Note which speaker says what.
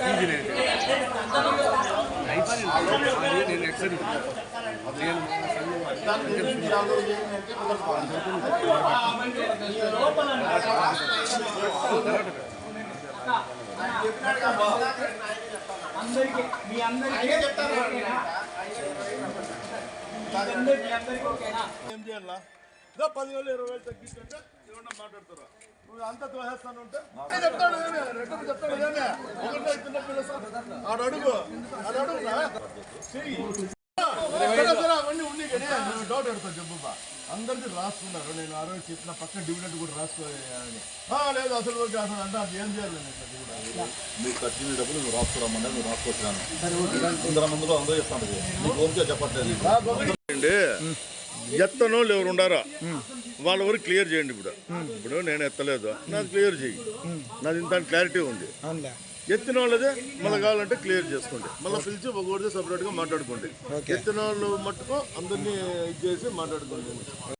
Speaker 1: నేను
Speaker 2: అందరికీ మీ అందరికీ
Speaker 3: ఏం చేయాలా ఇరవై వేలు తగ్గించుకుంటే ఏమన్నా మాట్లాడతారా నువ్వు అంతా తోసేస్తాను ఉంటే చెప్తాడు ఏమే? చెప్తాడు ఏమే? అడుగు అవన్నీ ఉన్నాయి కానీ డౌట్ అడుగుతా జబ్బుబా అందరికీ రాసుకున్నారు నేను ఆ రోజు చెప్పిన పక్కన డివిడెంట్ కూడా రాసుకోని లేదు అసలు ఊరికే అసలు అంటే అది ఏం చేయాలి నేను
Speaker 4: మీకు కట్టిన డబ్బులు నువ్వు రాసుకోరమ్మన్నా నువ్వు రాసుకొచ్చినాను ముందులో అందరూ చెప్తాను నీకు చెప్పట్లేదు
Speaker 3: అండి ఎత్తనోళ్ళు ఎవరు ఉండారా? వాళ్ళ వరకు క్లియర్ చేయండి ఇప్పుడు. ఇప్పుడు నేను ఎత్తలేదు. నాది క్లియర్ చేయి. నాది ఇంత క్లారిటీ ఉంది. ఎత్తిన వాళ్ళదే మళ్ళీ కావాలంటే క్లియర్ చేసుకోండి. మళ్ళీ పిలిచి ఒకరిది సపరేట్గా మాట్లాడుకోండి. ఎత్తిన వాళ్ళు మట్టుకు అందరినీ ఇది చేసి మాట్లాడుకోండి.